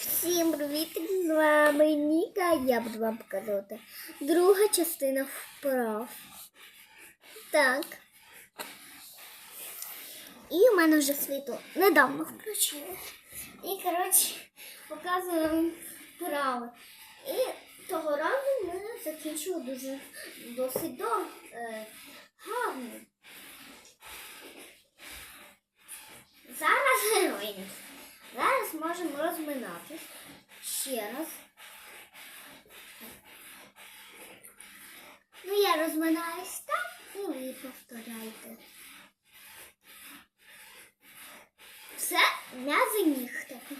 Всім привіт! З вами Ніка. Я буду вам показувати друга частина вправ. Так. І в мене вже світло недавно включили. І, коротше, показую вам вправи. І того разу ми закінчили дуже досить до, е, гарно. Зараз героїнь. Зараз можемо розминатись ще раз. Ну, я розминаюсь так, і ви повторяйте. Це м'язи ніг так.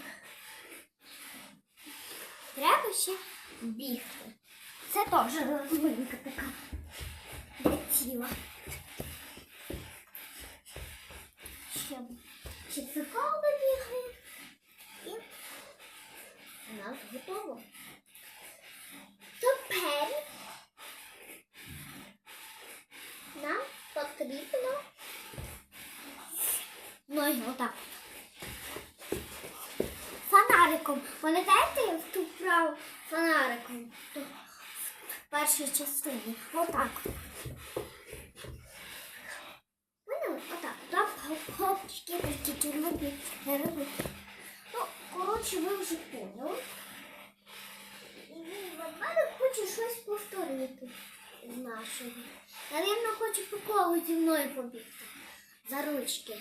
Треба ще бігти. Це теж розминка така для тіла. Ще, ще цикало бігає. І у нас готово. Тепер нам потрібно ноги отак. Фонариком. Пам'ятаєте в ту вправу фонариком? В першій частині. Отак. Поняли? Отак. Там хлопчики такі червоні. риби. Ну, коротше, ви вже поняли. І в мене хоче щось повторити нашого. Навірно, хоче по колу зі мною побігти. За ручки.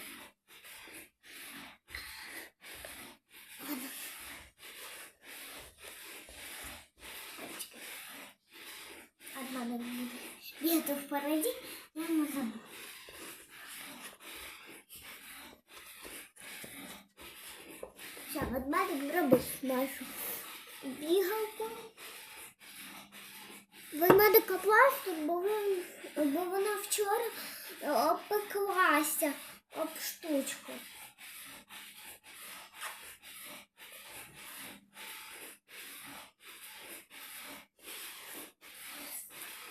Одна не буде. Бігати впереді, я не забуду. Все, ведмедик зробив нашу бігалку. Ведмедика пластик, бо, бо вона вчора опеклася об штучку.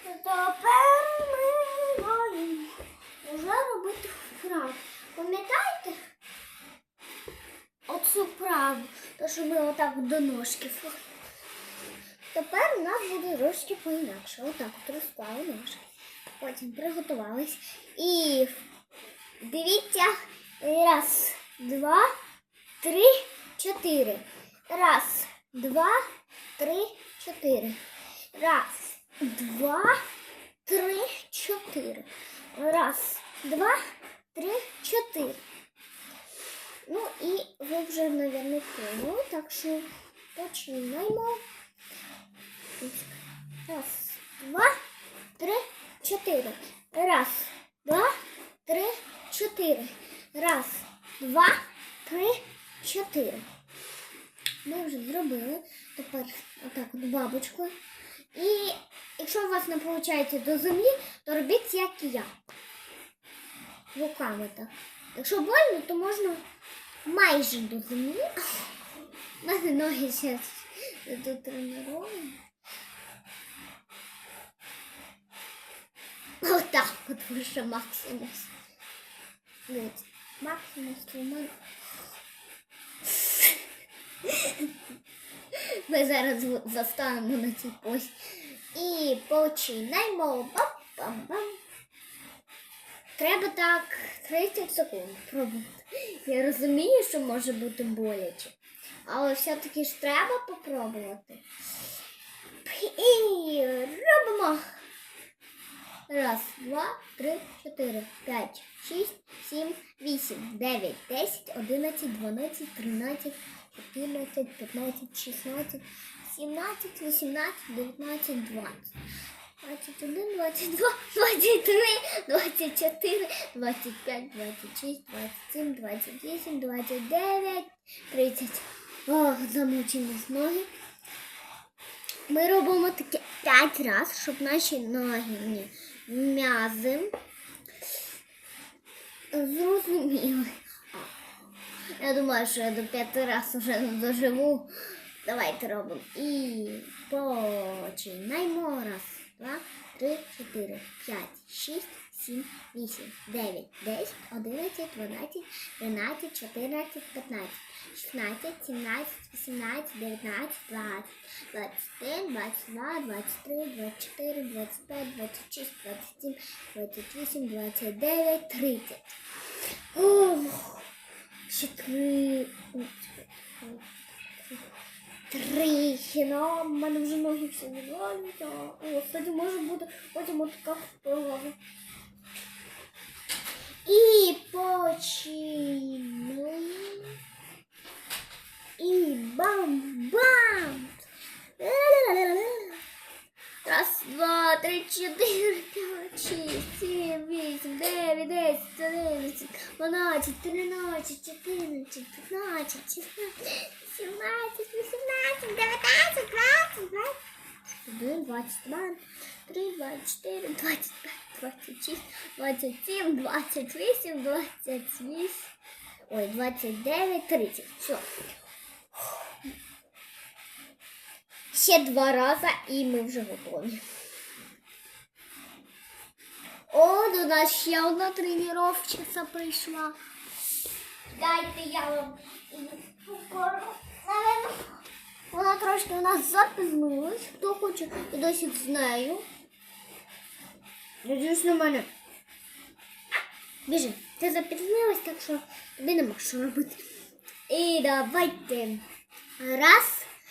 Тепер ми маємо вже робити вправу. Пам'ятаєте? Оцю праву, то що ми отак до ножки. Тепер у нас буде трошки поінакше. Отак от розклали ножки. Потім приготувались. І дивіться. Раз, два, три, чотири. Раз, два, три, чотири. Раз, два, три, чотири. Раз, два, три, чотири. Ну і ви вже, мабуть, поняли, так що починаємо. Раз, два, три, чотири. Раз, два, три, чотири. Раз, два, три, чотири. Ми вже зробили. Тепер отак от бабочкою. І якщо у вас не виходить до землі, то робіть як я. Руками так. Якщо больно, то можна майже до землі. У мене ноги ще тут. Отак от вище Максимус. Максимус мене. Ми зараз застанемо на цій позі. І починаємо. Бам-бам-бам. Треба так 30 секунд пробувати. Я розумію, що може бути боляче. Але все-таки ж треба попробувати. І робимо. Раз, два, три, чотири, п'ять, шість, сім, вісім, дев'ять, десять, одинадцять, дванадцять, тринадцять, чотирнадцять, п'ятнадцять, шістнадцять, сімнадцять, вісімнадцять, дев'ятнадцять, двадцять. 21, 22, 23, 24, 25, 26, 27, 28, 29, 30. Ох, замучились ноги. Ми робимо таке 5 разів, щоб наші ноги ні, м'язи зрозуміли. Я думаю, що я до п'яти разів вже не доживу. Давайте робимо. І починаємо. Раз, два, три, чотири, п'ять, шість, Сім, вісім, дев'ять, десять, одинадцять, дванадцять, тринадцять, чотирнадцять, п'ятнадцять, шістнадцять, сімнадцять, вісімнадцять, дев'ятнадцять, двадцять, двадцять один, двадцять два, двадцять три, двадцять чотири, двадцять п'ять, двадцять шість, двадцять сім, двадцять вісім, двадцять дев'ять, тридцять. Ох, ще три. Три. Ну, в мене вже ноги всі відвалюються. О, кстати, може бути потім отака порога. І починаємо. І бам-бам! Раз, два, три, чотири, п'ять, шість, сім, вісім, дев'ять, десять, одинадцять, дванадцять, тринадцять, чотирнадцять, п'ятнадцять, шістнадцять, сімнадцять, вісімнадцять, дев'ятнадцять, двадцять, двадцять. Один, двадцять два, три, двадцять чотири, двадцять п'ять, двадцять шість, двадцять сім, двадцять вісім, двадцять. Ой, двадцять дев'ять, тридцять. Все. Ще два рази і ми вже готові. О, до нас ще одна тренувальниця прийшла. Дайте я вам покажу. Вона трошки у нас запізнилась. Хто хоче і досі з нею. Дивись на мене. Біжи, ти запізнилась, так що тобі нема що робити. І давайте. Раз.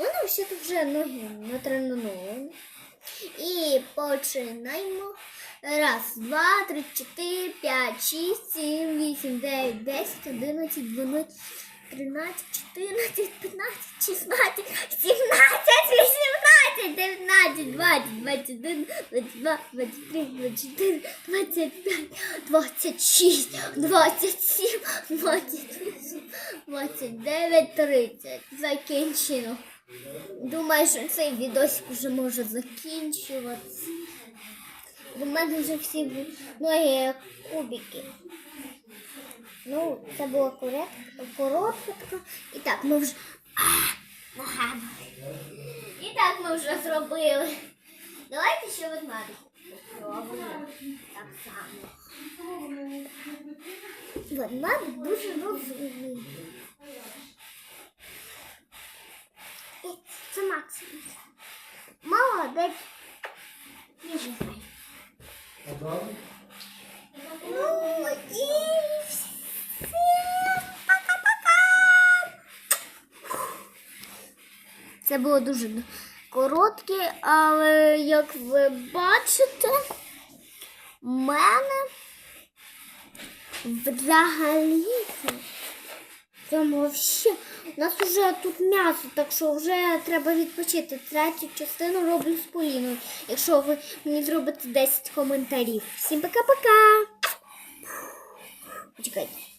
Вони всі тут вже ноги натреновані. І починаємо. Раз, два, три, чотири, п'ять, шість, сім, вісім, дев'ять, десять, одинадцять, дванадцять, тринадцять, чотирнадцять, п'ятнадцять, шістнадцять, сімнадцять, вісімнадцять, дев'ятнадцять, двадцять, двадцять один, двадцять два, двадцять три, двадцять чотири, двадцять п'ять, двадцять шість, двадцять сім, двадцять вісім, двадцять дев'ять, тридцять. Закінчено. Думаю, що цей відосик вже може закінчуватися. У мене вже всі ноги кубики. Ну, це була коротка. І так, ми вже. А, ногами. І так ми вже зробили. Давайте ще ведмедик. Спробуємо. Так само. Ведмедик дуже розумний. І це максимум. Молодець. Біжи. Одразу? Ну, і всім пока-пока. Це було дуже коротке, але як ви бачите, в мене взагалі цьому ще. У нас вже тут м'ясо, так що вже треба відпочити. Третю частину роблю з Поліною, якщо ви мені зробите 10 коментарів. Всім пока-пока! Чекайте. П'ять,